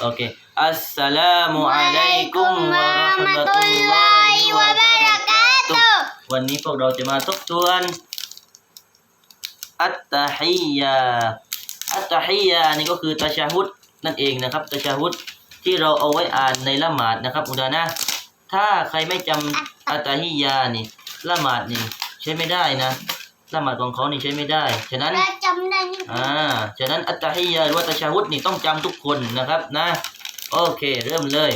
โอเคอัสสลามุอะลัยกุมวะเราะห์มะตุลลอฮิวะบะเราะกาตุวันนี้พวกเราจะมาทบทวนอัตตะฮิยาอัตตะฮิยานี่ก็คือตะชาฮุดนั่นเองนะครับตะชาฮุดที่เราเอาไว้อ่านในละหมาดนะครับอุดานะถ้าใครไม่จำอัตตะฮิยานี่ละหมาดนี่ใช้ไม่ได้นะ ละหมาดของเขานี่ใช้ไม่ได้ ฉะนั้นเราจำได้นี่อ่า ฉะนั้นอัตตะฮิยาหรือว่าตะชาฮุดนี่ต้องจำทุกคนนะครับนะ โอเค เริ่มเลย